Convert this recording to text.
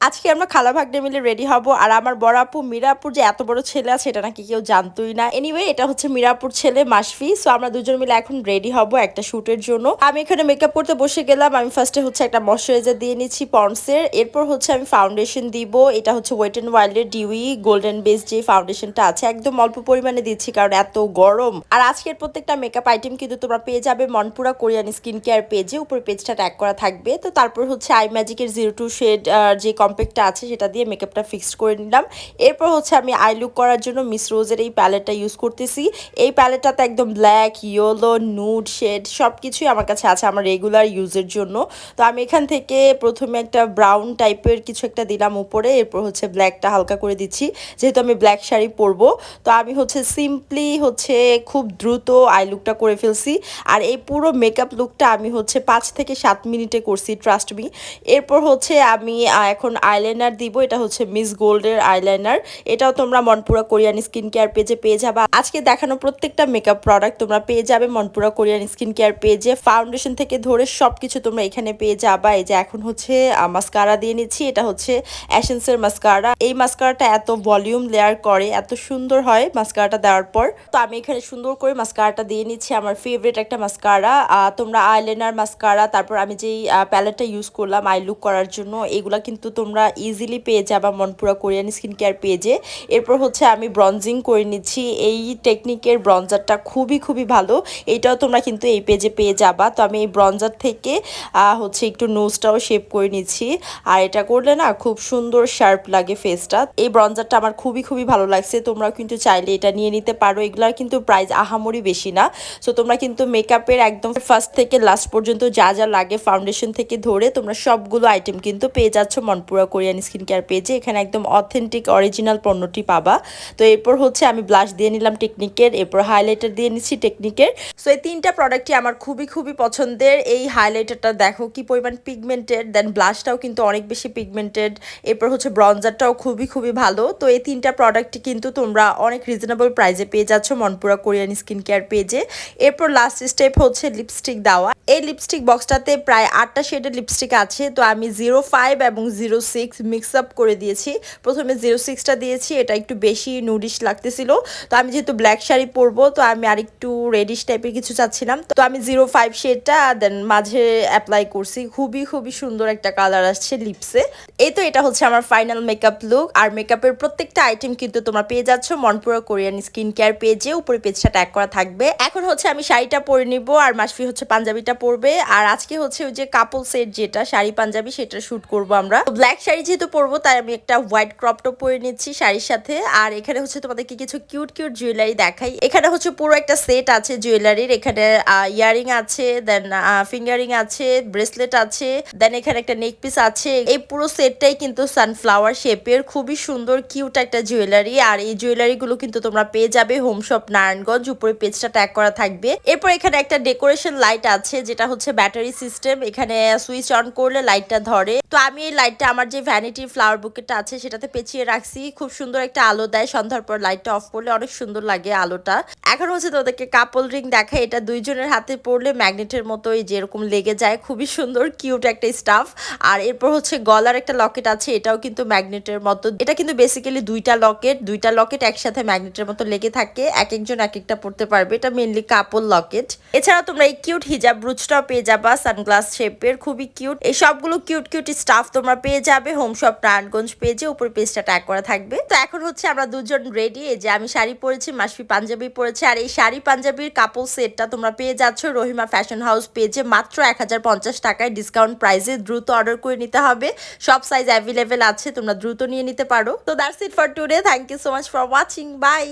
আজকে আমরা খালা ভাগ্নে মিলে রেডি হব আর আমার বড় আপু মিরাপুর যে এত বড় ছেলে আছে এটা নাকি কেউ জানতোই না। এনিওয়ে এটা হচ্ছে মিরাপুর ছেলে মাসফি সো আমরা দুজন মিলে এখন রেডি হব একটা শুটের জন্য। আমি এখানে মেকআপ করতে বসে গেলাম, আমি ফার্স্টে হচ্ছে একটা ময়শ্চারাইজার দিয়ে নিচ্ছি পন্ডসের এরপর হচ্ছে আমি ফাউন্ডেশন দিব, এটা হচ্ছে ওয়েট অ্যান্ড ওয়াইল্ডের ডিউই গোল্ডেন বেস যে ফাউন্ডেশনটা আছে, একদম অল্প পরিমাণে দিচ্ছি কারণ এত গরম। আর আজকের প্রত্যেকটা মেকআপ আইটেম কিন্তু তোমরা পেয়ে যাবে মনপুরা কোরিয়ান স্কিন কেয়ার পেজে উপর পেজটা ট্যাগ করা থাকবে। তো তারপর হচ্ছে আই ম্যাজিকের জিরো টু শেড যে কম্প্যাক্টটা আছে, সেটা দিয়ে মেকআপটা ফিক্সড করে নিলাম। এরপর হচ্ছে আমি আই লুক করার জন্য মিস রোজের এই প্যালেটটা ইউজ করতেছি। এই প্যালেটটাতে একদম ব্ল্যাক ইয়েলো নুড শেড সব কিছুই আমার কাছে আছে আমার রেগুলার ইউজের জন্য। তো আমি এখান থেকে প্রথমে একটা ব্রাউন টাইপের কিছু একটা দিলাম উপরে, এরপর হচ্ছে ব্ল্যাকটা হালকা করে দিচ্ছি। যেহেতু আমি ব্ল্যাক শাড়ি পরবো, তো আমি হচ্ছে সিম্পলি হচ্ছে খুব দ্রুত আই লুকটা করে ফেলছি। আর এই পুরো মেকআপ লুকটা আমি হচ্ছে পাঁচ থেকে সাত মিনিটে করছি ট্রাস্ট মি এরপর হচ্ছে আমি এখন আইলাইনার দিব, এটা হচ্ছে মিস গোল্ডের আইলাইনার এটাও তোমরা মনপুরা কোরিয়ান স্কিন কেয়ার পেজে পেয়ে যাবে। আজকে দেখানো প্রত্যেকটা মেকআপ প্রোডাক্ট তোমরা পেয়ে যাবে মনপুরা কোরিয়ান স্কিন কেয়ার পেজে ফাউন্ডেশন থেকে ধরে সব কিছু তোমরা এখানে পেয়ে যাবা। এই যে এখন হচ্ছে মাস্কারা দিয়ে নিচ্ছি, এটা হচ্ছে অ্যাসেন্সের মাস্কারা এই মাস্কারাটা এত ভলিউম লেয়ার করে, এত সুন্দর হয় মাস্কারাটা দেওয়ার পর। তো আমি এখানে সুন্দর করে মাস্কারাটা দিয়ে নিচ্ছি, আমার ফেভারিট একটা মাস্কারা তোমরা আইলাইনার মাস্কারা তারপর আমি যেই প্যালেটটা ইউজ করলাম আই লুক করার জন্য, এগুলা কিন্তু তোমরা ইজিলি পেয়ে যাবা মনপুরা কোরিয়ান স্কিন কেয়ার পেজে। এরপর হচ্ছে আমি ব্রঞ্জিং করে নিচ্ছি। এই টেকনিকের ব্রঞ্জারটা খুবই খুবই ভালো। এইটাও তোমরা কিন্তু এই পেজে পেয়ে যাবা। তো আমি এই ব্রঞ্জার থেকে হচ্ছে একটু নোজটাও শেপ করে নিচ্ছি। আর এটা করলে না খুব সুন্দর শার্প লাগে ফেসটা এই ব্রঞ্জারটা আমার খুবই খুবই ভালো লাগছে। তোমরাও কিন্তু চাইলে এটা নিয়ে নিতে পারো। এগুলার কিন্তু প্রাইস আহামরি বেশি না। সো তোমরা কিন্তু মেকআপের একদম ফার্স্ট থেকে লাস্ট পর্যন্ত যা যা লাগে ফাউন্ডেশন থেকে ধরে তোমরা সবগুলো আইটেম কিন্তু পেয়ে যাচ্ছ মনপুরা কোরিয়ান স্কিন কেয়ার পেজে এখানে একদম অথেন্টিক অরিজিনাল পণ্যটি পাবা। তো এরপর হচ্ছে আমি ব্লাশ দিয়ে নিলাম টেকনিকের এরপর হাইলাইটার দিয়ে নিচ্ছি টেকনিকের সো এই তিনটা প্রোডাক্টই আমার খুবই খুবই পছন্দের। এই হাইলাইটারটা দেখো কি পরিমাণ পিগমেন্টেড দেন ব্লাশটাও কিন্তু অনেক বেশি পিগমেন্টেড এরপর হচ্ছে ব্রঞ্জারটাও খুবই খুবই ভালো। তো এই তিনটা প্রোডাক্টই কিন্তু তোমরা অনেক রিজনেবল প্রাইসে পেয়ে যাচ্ছ মনপুরা কোরিয়ান স্কিন কেয়ার পেজে। এরপর লাস্ট স্টেপ হচ্ছে লিপস্টিক দেওয়া। এই লিপস্টিক বক্সটাতে প্রায় আটটা শেডের লিপস্টিক আছে। তো আমি জিরো ফাইভ এবং জিরো সিক্স মিক্স আপ করে দিয়েছি। প্রথমে জিরো সিক্সটা দিয়েছি, এটা একটু বেশি নুডিশ লাগতেছিল। তো আমি যেহেতু ব্ল্যাক শাড়ি পরবো, তো আমি আরেকটু রেডিশ টাইপের কিছু চাচ্ছিলাম। তো আমি জিরো ফাইভ শেডটা দেন মাঝে অ্যাপ্লাই করছি। খুবই খুবই সুন্দর একটা কালার আসছে লিপসে এই তো এটা হচ্ছে আমার ফাইনাল মেকআপ লুক আর মেকআপের প্রত্যেকটা আইটেম কিন্তু তোমরা পেয়ে যাচ্ছ মনপুরা কোরিয়ান স্কিন কেয়ার পেজে। উপরে পেজটা ট্যাগ করা থাকবে। এখন হচ্ছে আমি শাড়িটা পরে নিব। আর মাসফি হচ্ছে পাঞ্জাবিটা পরবে। আর আজকে হচ্ছে ওই যে কাপল সেট যেটা, শাড়ি পাঞ্জাবি, সেটা শুট করব আমরা। ব্ল্যাক শাড়ি যেহেতু পরবো, তাই আমি একটা হোয়াইট ক্রপ টপ পরে নিচ্ছি শাড়ির সাথে। আর এখানে হচ্ছে তোমাদেরকে কিছু কিউট কিউট জুয়েলারি দেখাই। এখানে হচ্ছে পুরো একটা সেট আছে জুয়েলারির এখানে ইয়ারিং আছে দেন ফিঙ্গারিং আছে ব্রেসলেট আছে দেন এখানে একটা নেক পিস আছে। এই পুরো সেটটাই কিন্তু সানফ্লাওয়ার শেপের খুবই সুন্দর কিউট একটা জুয়েলারি আর এই জুয়েলারি গুলো কিন্তু তোমরা পেয়ে যাবে হোম শপ নারায়ণগঞ্জ। উপরে পেজটা ট্যাগ করা থাকবে। এরপর এখানে একটা ডেকোরেশন লাইট আছে, যেটা হচ্ছে ব্যাটারি সিস্টেম এখানে সুইচ অন করলে লাইটটা ধরে। তো আমি এই লাইটটা আমার যে ভ্যানিটি ফ্লাওয়ার বুকেটটা আছে সেটাতে পেঁচিয়ে রাখছি। খুব সুন্দর একটা আলো দেয়, সন্ধ্যার পর লাইটটা অফ করলে অনেক সুন্দর লাগে আলোটা। এখন হচ্ছে তোদেরকে কাপল রিং দেখা এটা দুইজনের হাতে পড়লে ম্যাগনেটের মতোই যেরকম লেগে যায়, খুবই সুন্দর কিউট একটা স্টাফ আর এরপর হচ্ছে গলার একটা লকেট আছে, এটাও কিন্তু ম্যাগনেটের মতো। এটা কিন্তু বেসিক্যালি দুইটা লকেট দুইটা লকেট একসাথে ম্যাগনেটের মতো লেগে থাকে, এক একজন এক একটা পড়তে পারবে। এটা মেনলি কাপল লকেট এছাড়া তোমরা এই কিউট হিজাব ব্রুচটাও পেয়ে যাবা সানগ্লাস শেপের খুবই কিউট এই সবগুলো কিউট কিউট স্টাফ তোমরা পেয়ে যাবে। হোম শপ নারায়ণগঞ্জ পেজে উপর পেজটা ট্যাগ করা থাকবে। তো এখন হচ্ছে আমরা দুজন রেডি এই যে আমি শাড়ি পরেছি, মাসফি পাঞ্জাবি পরেছি, আর এই শাড়ি পাঞ্জাবির কাপল সেটটা তোমরা পেয়ে যাচ্ছ রহিমা ফ্যাশন হাউস পেজে মাত্র এক হাজার পঞ্চাশ টাকায় ডিসকাউন্ট প্রাইসে দ্রুত অর্ডার করে নিতে হবে। সব সাইজ অ্যাভেলেবেল আছে, তোমরা দ্রুত নিয়ে নিতে পারো। তো that's it for today thank you so much for watching bye